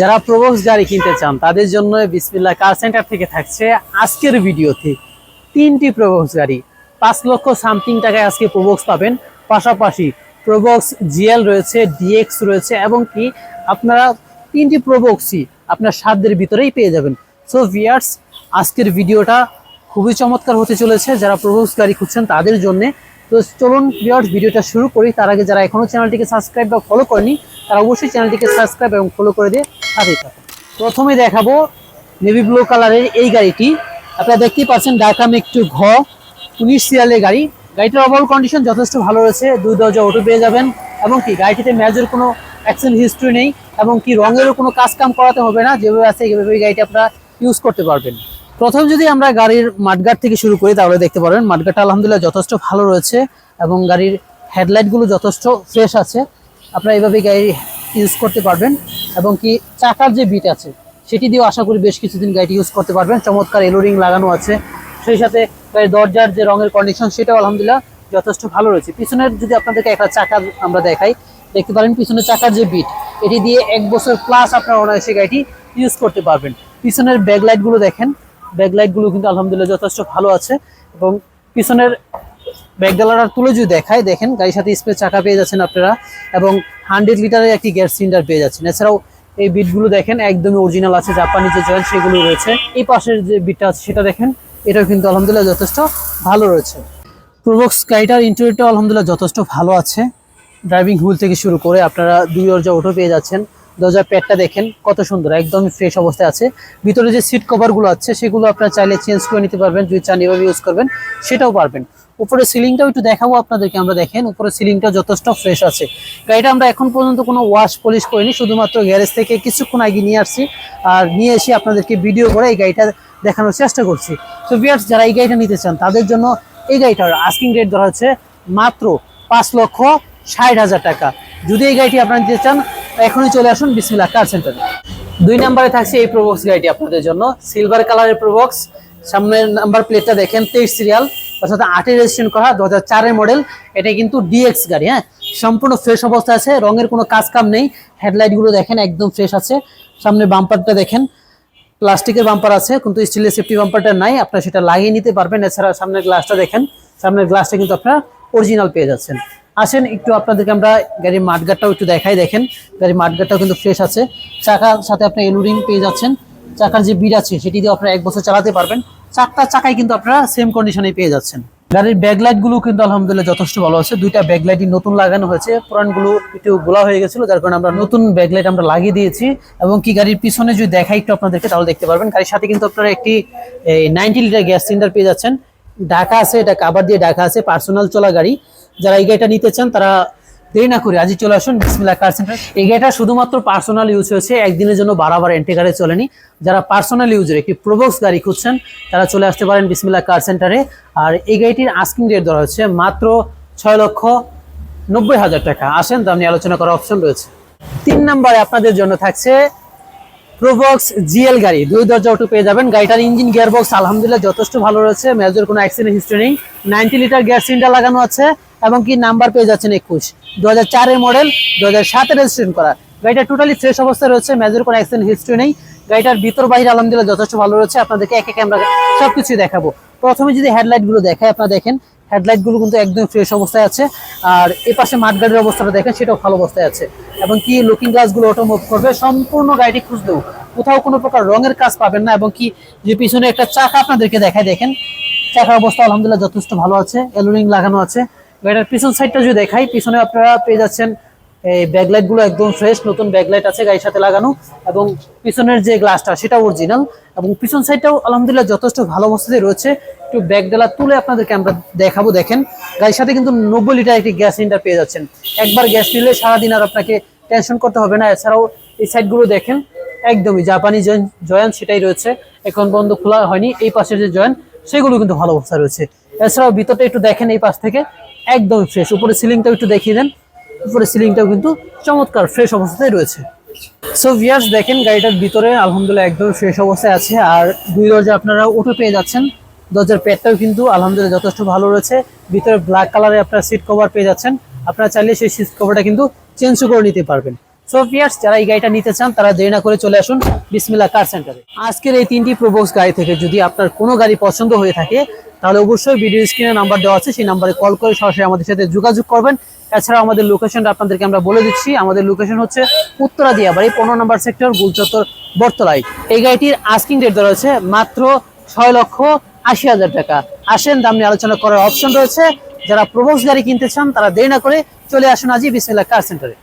যারা প্রবক্স গাড়ি কিনতে চান, তাদের জন্য বিসমিল্লা কার সেন্টার থেকে থাকছে আজকের ভিডিওতে তিনটি প্রবক্স গাড়ি। পাঁচ লক্ষ সামথিং টাকায় আজকে প্রবক্স পাবেন। পাশাপাশি প্রবক্স জিএল রয়েছে, ডিএক্স রয়েছে এবং কি আপনারা তিনটি প্রবক্সই আপনার সাধ্যের ভিতরেই পেয়ে যাবেন। সো ভিয়ার্স আজকের ভিডিওটা খুবই চমৎকার হতে চলেছে। যারা প্রবক্স গাড়ি খুঁজছেন, তাদের জন্য তো চলুন ভিউয়ার্স ভিডিওটা শুরু করি। তার আগে যারা এখনও চ্যানেলটিকে সাবস্ক্রাইব বা ফলো করেনি, তারা অবশ্যই চ্যানেলটিকে সাবস্ক্রাইব এবং ফলো করে দিয়ে সাথেই থাকুন। প্রথমে দেখাবো নেভি ব্লু কালারের এই গাড়িটি। আপনারা দেখতেই পাচ্ছেন ঢাকা একটু ঘ, উনিশ সিরিয়ালের গাড়ি। গাড়িটার ওভারঅল কন্ডিশন যথেষ্ট ভালো রয়েছে, দুই দরজা অটো পেয়ে যাবেন। এবং কি, গাড়িটিতে ম্যাজের কোনো অ্যাক্সিডেন্ট হিস্ট্রি নেই এবং কি রঙেরও কোনো কাজ কাম করাতে হবে না, যেভাবে আছে এইভাবে এই গাড়িটা আপনারা ইউজ করতে পারবেন। প্রথম যদি আমরা গাড়ির মাঠগাট থেকে শুরু করি, তাহলে দেখতে পারবেন মাঠগাটটা আলহামদুলিল্লাহ যথেষ্ট ভালো রয়েছে এবং গাড়ির হেডলাইটগুলো যথেষ্ট ফ্রেশ আছে। আপনারা এইভাবে গাড়ি ইউজ করতে পারবেন এবং কি চাকার যে বিট আছে, সেটি দিয়েও আশা করি বেশ কিছুদিন গাড়িটি ইউজ করতে পারবেন। চমৎকার এলোরিং লাগানো আছে। সেই সাথে গাড়ির দরজার যে রঙের কন্ডিশন সেটাও আলহামদুলিল্লাহ যথেষ্ট ভালো রয়েছে। পিছনের যদি আপনাদেরকে একটা চাকা আমরা দেখাই, দেখতে পারেন পিছনের চাকার যে বিট এটি দিয়ে এক বছর প্লাস আপনারা অনায়াসে গাড়িটি ইউজ করতে পারবেন। পিছনের ব্যাকলাইটগুলো দেখেন। ব্যাকলাইটগুলো কিন্তু আলহামদুলিল্লাহ যথেষ্ট ভালো আছে এবং পিছনের ব্যাকডালার তুলে যদি দেখায় দেখেন গাড়ির সাথে স্পেস চাকা পেয়ে যাচ্ছেন আপনারা এবং হান্ড্রেড লিটারের একটি গ্যাস সিলিন্ডার পেয়ে যাচ্ছেন। এছাড়াও এই বিটগুলো দেখেন, একদমই অরিজিনাল আছে জাপানি যে জয়েন্ট সেগুলো রয়েছে। এই পাশের যে বিটটা আছে, সেটা দেখেন, এটাও কিন্তু আলহামদুলিল্লাহ যথেষ্ট ভালো রয়েছে। প্রোবক্স গাড়িটার ইন্টেরিয়রটাও আলহামদুলিল্লাহ যথেষ্ট ভালো আছে। ড্রাইভিং হুইল থেকে শুরু করে আপনারা দুই দরজা অটো পেয়ে যাচ্ছেন। দরজার প্যাডটা দেখেন, কত সুন্দর, একদমই ফ্রেশ অবস্থায় আছে। ভিতরে যে সিট কভারগুলো আছে, সেগুলো আপনারা চাইলে চেঞ্জ করে নিতে পারবেন, যদি চান এভাবে ইউজ করবেন, সেটাও পারবেন। উপরে সিলিংটাও একটু দেখাবো আপনাদেরকে আমরা দেখেন উপরে সিলিংটা যথেষ্ট ফ্রেশ আছে। গাড়িটা আমরা এখন পর্যন্ত কোনো ওয়াশ পলিশ করিনি, শুধুমাত্র গ্যারেজ থেকে কিছুক্ষণ আগে নিয়ে আসছি, আর নিয়ে এসে আপনাদেরকে ভিডিও করে এই গাড়িটা দেখানোর চেষ্টা করছি। তো বিয়ার্স যারা এই গাড়িটা নিতে চান, তাদের জন্য এই গাড়িটার আস্কিং রেট ধরা হচ্ছে মাত্র পাঁচ লক্ষ ষাট হাজার টাকা। যদি এই গাড়িটি আপনারা নিতে চান এখনই চলে আসুন বিসমিল্লা কার সেন্টারে। দুই নাম্বারে থাকছে এই প্রবক্স গাড়িটি আপনাদের জন্য। সিলভার কালারের প্রবক্স সামনের নাম্বার প্লেটটা দেখেন, তেইশ সিরিয়াল অর্থাৎ আটে রেজিস্ট্রেশন করা দু হাজার মডেল এটা কিন্তু ডিএক্স গাড়ি হ্যাঁ? সম্পূর্ণ ফ্রেশ অবস্থা আছে, রঙের কোনো কাজ কাম নেই। হেডলাইটগুলো দেখেন, একদম ফ্রেশ আছে। সামনে বাম্পারটা দেখেন প্লাস্টিকের বাম্পার আছে, কিন্তু স্টিলের সেফটি বাম্পারটা নাই। আপনারা সেটা লাগিয়ে নিতে পারবেন। এছাড়া সামনের গ্লাসটা দেখেন, সামনের গ্লাসটা কিন্তু আপনারা অরিজিনাল পেয়ে যাচ্ছেন। আসেন, একটু আপনাদেরকে আমরা গাড়ির মাঠগাটটাও একটু দেখাই, দেখেন। গাড়ির মাঠগাটটাও কিন্তু ফ্রেশ আছে। চাকার সাথে আপনি এলুরিং পেয়ে যাচ্ছেন। চাকার যে বিড আছে, সেটি দিয়ে আপনারা এক বছর চালাতে পারবেন। চারটা চাকায় কিন্তু আপনারা সেম কন্ডিশনে পেয়ে যাচ্ছেন। গাড়ির ব্যাকলাইটগুলো কিন্তু আলহামদুলিল্লাহ যথেষ্ট ভালো আছে। দুইটা ব্যাকলাইটই নতুন লাগানো হয়েছে। পুরানগুলো একটু গোলা হয়ে গেছিল, যার কারণে আমরা নতুন ব্যাকলাইট আমরা লাগিয়ে দিয়েছি। এবং কি গাড়ির পিছনে যদি দেখাই একটু আপনাদেরকে, তাহলে দেখতে পারবেন। গাড়ির সাথে কিন্তু আপনারা একটি নাইনটি লিটার গ্যাস সিলিন্ডার পেয়ে যাচ্ছেন। ঢাকা আছে, এটা কাবার দিয়ে ঢাকা আছে পার্সোনাল চলা গাড়ি। যারা এই গাড়িটা নিতে চান, তারা দেরি না করে আজই চলে আসুন বিসমিল্লা কার সেন্টার এই গাড়িটা শুধুমাত্র পার্সোনাল ইউজ হয়েছে, একদিনের জন্য বারাবার এন্টে গাড়ি চলেনি। যারা পার্সোনাল ইউজের একটি প্রোবক্স গাড়ি খুঁজছেন, তারা চলে আসতে পারেন বিসমিল্লা কার সেন্টারে আর এই গাড়িটির আস্কিং রেট ধরা হচ্ছে মাত্র ছয় লক্ষ নব্বই হাজার টাকা। আসেন দাম নিয়ে আলোচনা করার অপশন রয়েছে। তিন নম্বরে আপনাদের জন্য থাকছে প্রোবক্স জিএল গাড়ি। দুই দরজা অটো পেয়ে যাবেন। গাড়িটার ইঞ্জিন গিয়ার বক্স আলহামদুলিল্লাহ যথেষ্ট ভালো রয়েছে। মেজর কোনো অ্যাক্সিডেন্ট হিস্ট্রি নেই। নাইনটি লিটার গ্যাস সিলিন্ডার লাগানো আছে। এবং কি নাম্বার পেয়ে যাচ্ছেন একুশ। দু হাজার মডেল দু হাজার রেজিস্ট্রেশন করা। গাড়িটা টোটালি ফ্রেশ অবস্থায় রয়েছে মেজর কোনো অ্যাক্সিডেন্ট হিস্ট্রি নেই। গাড়িটার ভিতর বাইরে আলহামদুলিল্লাহ যথেষ্ট ভালো রয়েছে। আপনাদেরকে এক এক আমরা সবকিছুই দেখাবো। প্রথমে যদি হেডলাইটগুলো দেখায় আপনারা দেখেন হেডলাইটগুলো কিন্তু একদম ফ্রেশ অবস্থায় আছে। আর এ পাশে মাঠগাড়ির অবস্থাটা দেখেন, সেটাও ভালো অবস্থায় আছে। এবং কি লুকিং গ্লাসগুলো অটোমুভ করবে, সম্পূর্ণ গাড়িটি খুঁজলেও কোথাও কোনো প্রকার রঙের কাজ পাবেন না। এবং কি যে পিছনে একটা চাকা আপনাদেরকে দেখায়, দেখেন। চাকার অবস্থা আলহামদুলিল্লাহ যথেষ্ট ভালো আছে এলোরিং লাগানো আছে। গাড়িটার পিছন সাইডটা যদি দেখাই, পিছনে আপনারা পেয়ে যাচ্ছেন, এই ব্যাকলাইটগুলো একদম ফ্রেশ নতুন ব্যাকলাইট আছে গাড়ির সাথে লাগানো এবং পিছনের যে গ্লাসটা সেটা অরিজিনাল এবং পিছন সাইডটাও আলহামদুলিল্লাহ যথেষ্ট ভালো অবস্থাতে রয়েছে। একটু ব্যাক ডালা তুলে আপনাদেরকে আমরা দেখাবো, দেখেন। গাড়ির সাথে কিন্তু নব্বই লিটার একটি গ্যাস সিলিন্ডার পেয়ে যাচ্ছেন। একবার গ্যাস নিলে সারাদিন আর আপনাকে টেনশন করতে হবে না। এছাড়াও এই সাইডগুলো দেখেন, একদমই জাপানি জয়েন সেটাই রয়েছে। এখন বন্ধ খোলা হয়নি, এই পাশের যে জয়েন সেগুলো কিন্তু ভালো অবস্থা রয়েছে। এছাড়াও ভিতরটা একটু দেখেন এই পাশ থেকে। একদম ফ্রেশ উপরে সিলিংটাও একটু দেখিয়ে দেন। উপরে সিলিংটাও কিন্তু চমৎকার ফ্রেশ অবস্থায় রয়েছে। সো ভিয়ার্স দেখেন, গাড়িটার ভিতরে আলহামদুলিল্লাহ একদম ফ্রেশ অবস্থায় আছে। আর দুই দরজা আপনারা ওটো পেয়ে যাচ্ছেন। দরজার প্যাডটাও কিন্তু আলহামদুলিল্লাহ যথেষ্ট ভালো রয়েছে। ভিতরে ব্ল্যাক কালারে আপনারা সিট কভার পেয়ে যাচ্ছেন। আপনারা চাইলে সেই সিট কভারটা কিন্তু চেঞ্জও করে নিতে পারবেন। সো ভিউয়ার্স যারা এই গাড়িটা নিতে চান, তারা দেরি না করে চলে আসুন বিসমিল্লা কার সেন্টারে। আজকের এই তিনটি প্রোবক্স গাড়ি থেকে যদি আপনার কোনো গাড়ি পছন্দ হয়ে থাকে, তাহলে অবশ্যই ভিডিও স্ক্রিনে নাম্বার দেওয়া আছে, সেই নাম্বারে কল করে সরাসরি আমাদের সাথে যোগাযোগ করবেন। এছাড়াও আমাদের লোকেশনটা আপনাদেরকে আমরা বলে দিচ্ছি। আমাদের লোকেশন হচ্ছে উত্তরা দিয়াবাড়ি পনেরো নম্বর সেক্টর গুলচত্বর বর্তলায় এই গাড়িটির আস্কিং রেট দেওয়া রয়েছে মাত্র ছয় লক্ষ আশি হাজার টাকা। আসেন, দাম নিয়ে আলোচনা করার অপশন রয়েছে। যারা প্রবক্স গাড়ি কিনতে চান, তারা দেরি না করে চলে আসুন আজই বিসমিল্লা কার সেন্টারে।